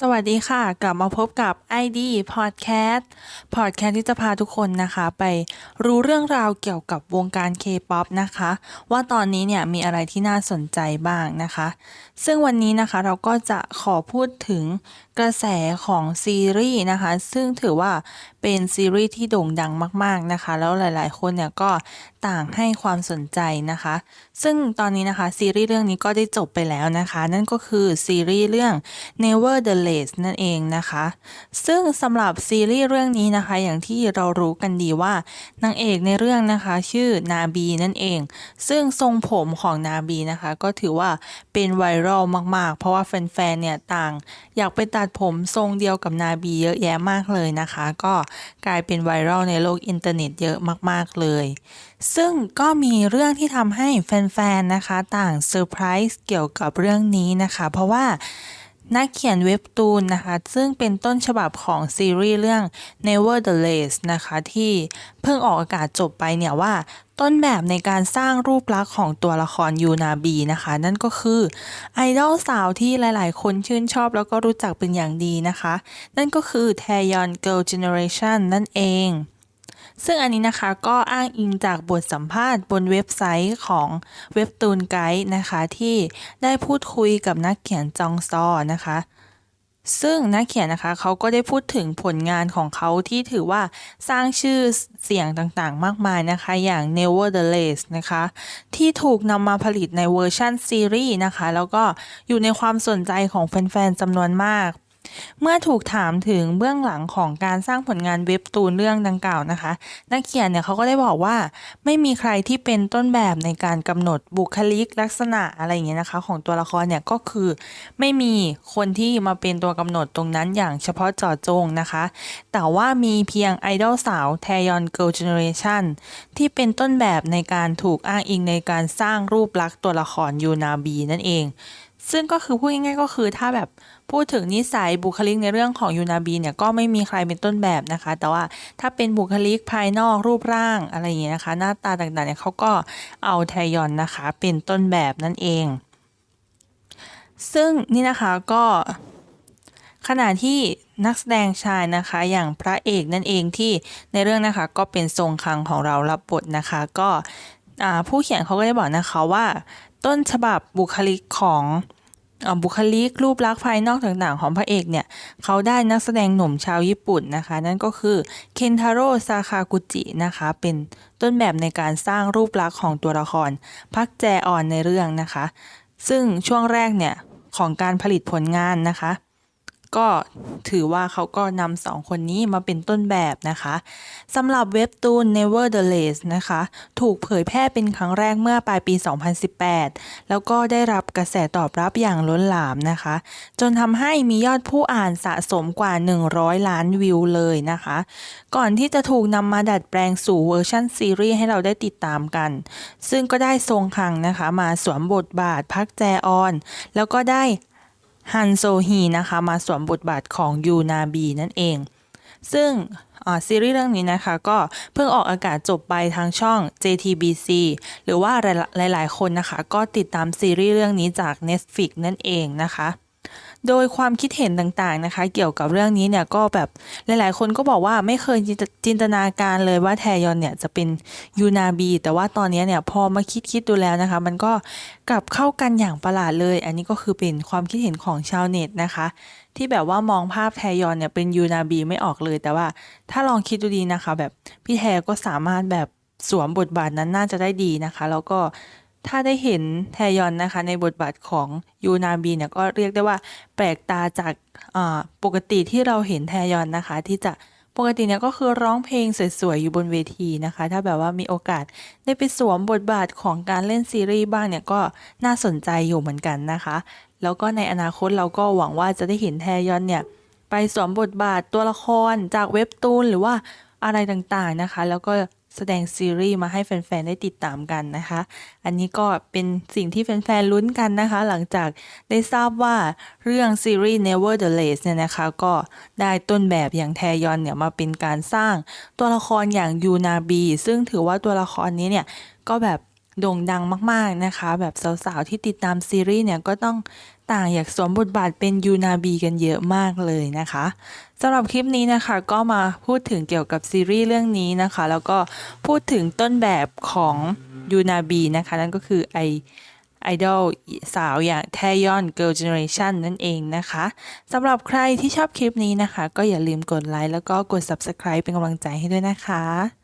สวัสดีค่ะ กลับมาพบกับ ID Podcast Podcast ที่จะพาทุกคนนะคะ ไปรู้เรื่องราวเกี่ยวกับวงการ K-POP นะคะ ว่าตอนนี้เนี่ยมีอะไรที่น่าสนใจบ้างนะคะ ซึ่งวันนี้นะคะเราก็จะขอพูดถึงกระแสของซีรีส์นะคะ ซึ่งถือว่าเป็นซีรีส์ที่โด่งดังมาก ๆนะคะ แล้วหลาย ๆ คนเนี่ยก็ ต่างให้ความสนใจนะคะ ซึ่งตอนนี้นะคะซีรีส์เรื่องนี้ก็ได้จบไปแล้วนะคะ นั่นก็คือซีรีส์เรื่อง Never the Last นั่นเองนะคะ ซึ่งสำหรับซีรีส์เรื่องนี้นะคะ อย่างที่เรารู้กันดีว่านางเอกในเรื่องนะคะชื่อนาบีนั่นเอง ซึ่งทรงผมของนาบีนะคะ ก็ถือว่าเป็นไวรัลมากๆ เพราะว่าแฟนๆเนี่ยต่าง อยากไปตัดผมทรงเดียวกับนาบีเยอะแยะมากเลยนะคะ ก็กลายเป็นไวรัลในโลกอินเทอร์เน็ตเยอะมากๆเลยซึ่งก็มีเรื่องที่ทำให้แฟนๆ นะคะ ต่างเซอร์ไพรส์เกี่ยวกับเรื่องนี้นะคะ เพราะว่านักเขียนเว็บตูนนะคะ ซึ่งเป็นต้นฉบับของซีรีส์เรื่อง Never the Last นะคะ ที่เพิ่งออกอากาศจบไปเนี่ยว่า ต้นแบบในการสร้างรูปลักษณ์ของตัวละครยูนาบีนะคะ นั่นก็คือไอดอลสาวที่หลายๆ คนชื่นชอบแล้วก็รู้จักเป็นอย่างดีนะคะ นั่นก็คือแทยอน Girl Generation นั่นเอง ซึ่งอันนี้นะคะก็อ้างอิงจากบทสัมภาษณ์บนเว็บไซต์ของเว็บตูนไกด์นะคะที่ได้พูดคุยกับนักเขียนจองซอนะคะซึ่งนักเขียนนะคะเขาก็ได้พูดถึงผลงานของเขาที่ถือว่าสร้างชื่อเสียงต่างๆ มากมายนะคะ อย่าง Never the Last นะคะ ที่ถูกนำมาผลิตในเวอร์ชันซีรีส์นะคะ แล้วก็อยู่ในความสนใจของแฟนๆจำนวนมาก เมื่อถูกถามถึงเบื้องหลังของการสร้างผลงานเว็บตูนเรื่องดังกล่าวนะคะ นักเขียนเนี่ยเขาก็ได้บอกว่า ไม่มีใครที่เป็นต้นแบบในการกำหนดบุคลิกลักษณะอะไรอย่างเงี้ยนะคะ ของตัวละครเนี่ยก็คือไม่มีคนที่มาเป็นตัวกำหนดตรงนั้นอย่างเฉพาะเจาะจงนะคะ แต่ว่ามีเพียงไอดอลสาวแทยอนเกิลเจเนอเรชันที่เป็นต้นแบบในการถูกอ้างอิงในการสร้างรูปลักษณ์ตัวละครยูนาบีนั่นเอง ซึ่งก็คือพูดง่ายๆก็คือถ้าแบบพูดถึงนิสัยบุคลิกในเรื่องของยูนาบีเนี่ยก็ไม่มีใครเป็นต้นแบบนะคะ แต่ว่าถ้าเป็นบุคลิกภายนอกรูปร่างอะไรอย่างเงี้ยนะคะ หน้าตาต่างๆเนี่ยเขาก็เอาแทยอนนะคะ เป็นต้นแบบนั่นเอง ซึ่งนี่นะคะก็ขณะที่นักแสดงชายนะคะอย่างพระเอกนั่นเองที่ในเรื่องนะคะก็เป็นทรงคังของเรารับบทนะคะ ก็ผู้เขียนเขาก็ได้บอกนะคะว่า ต้นฉบับบุคลิกของอบุคลิกรูปลักษณ์ภายนอกต่างๆ ของพระเอกเนี่ย เขาได้นักแสดงหนุ่มชาวญี่ปุ่นนะคะ นั่นก็คือเคนทาโร่ซาคากุจินะคะ เป็นต้นแบบในการสร้างรูปลักษณ์ของตัวละคร พักแจออนในเรื่องนะคะ ซึ่งช่วงแรกเนี่ย ของการผลิตผลงานนะคะ ก็ถือว่าเขาก็นำสองคนนี้มาเป็นต้นแบบนะคะสำหรับเว็บตูน Never the Last นะคะ ถูกเผยแพร่เป็นครั้งแรกเมื่อปลายปี 2018 แล้วก็ได้รับกระแสตอบรับอย่างล้นหลามนะคะ จนทำให้มียอดผู้อ่านสะสมกว่า 100 ล้านวิวเลยนะคะ ก่อนที่จะถูกนำมาดัดแปลงสู่เวอร์ชันซีรีส์ให้เราได้ติดตามกัน ซึ่งก็ได้ทรงคังนะคะ มาสวมบทบาทพักแจออน แล้วก็ได้ ฮันโซฮีนะคะมาสวมบทบาทของยูนาบีนั่นเอง ซึ่งซีรีส์เรื่องนี้นะคะก็เพิ่งออกอากาศจบไปทางช่อง JTBC หรือว่าหลายๆคนนะคะ ก็ติดตามซีรีส์เรื่องนี้จาก Netflix นั่นเองนะคะ โดยความคิดเห็นต่างๆนะคะ เกี่ยวกับเรื่องนี้เนี่ยก็แบบหลายๆ คนก็บอกว่าไม่เคยจินตนตนาการเลยว่าแทยอนเนี่ยจะเป็นยูนาบี แต่ว่าตอนนี้เนี่ยพอมาคิดคิดดูแล้วนะคะ มันก็กลับเข้ากันอย่างประหลาดเลย อันนี้ก็คือเป็นความคิดเห็นของชาวเน็ตนะคะ ที่แบบว่ามองภาพแทยอนเนี่ยเป็นยูนาบีไม่ออกเลย แต่ว่าถ้าลองคิดดูดีนะคะ แบบพี่แทก็สามารถแบบสวมบทบาทนั้นน่าจะได้ดีนะคะ แล้วก็ ถ้าได้เห็นแทยอนนะคะในบทบาทของยูนาบีเนี่ยก็เรียกได้ว่าแปลกตาจากปกติที่เราเห็นแทยอนนะคะ ที่จะปกติเนี่ยก็คือร้องเพลงสวยๆอยู่บนเวทีนะคะ ถ้าแบบว่ามีโอกาสได้ไปสวมบทบาทของการเล่นซีรีส์บ้างเนี่ยก็น่าสนใจอยู่เหมือนกันนะคะ แล้วก็ในอนาคตเราก็หวังว่าจะได้เห็นแทยอนเนี่ยไปสวมบทบาทตัวละครจากเว็บตูนหรือว่าอะไรต่างๆนะคะ แล้วก็ แสดงซีรีส์มาให้แฟนๆ ได้ติดตามกันนะคะ อันนี้ก็เป็นสิ่งที่แฟนๆ ลุ้นกันนะคะ หลังจากได้ทราบว่าเรื่องซีรีส์ Never the Less เนี่ยนะคะ ก็ได้ต้นแบบอย่างแทยอนเนี่ยมาเป็นการสร้างตัวละครอย่างยูนาบี ซึ่งถือว่าตัวละครนี้เนี่ยก็แบบ โด่งดังมากๆนะคะ แบบสาวๆ ที่ติดตามซีรีส์เนี่ยก็ต้องต่างอยากสวมบทบาทเป็นยูนาบีกันเยอะมากเลยนะคะสำหรับคลิปนี้นะคะก็มาพูดถึงเกี่ยวกับซีรีส์เรื่องนี้นะคะ แล้วก็พูดถึงต้นแบบของยูนาบีนะคะ นั่นก็คือไอไอดอลสาวอย่างแทยอน Girl Generation นั่นเองนะคะสำหรับใครที่ชอบคลิปนี้นะคะ ก็อย่าลืมกดไลค์แล้วก็กด Subscribe เป็นกำลังใจให้ด้วยนะคะ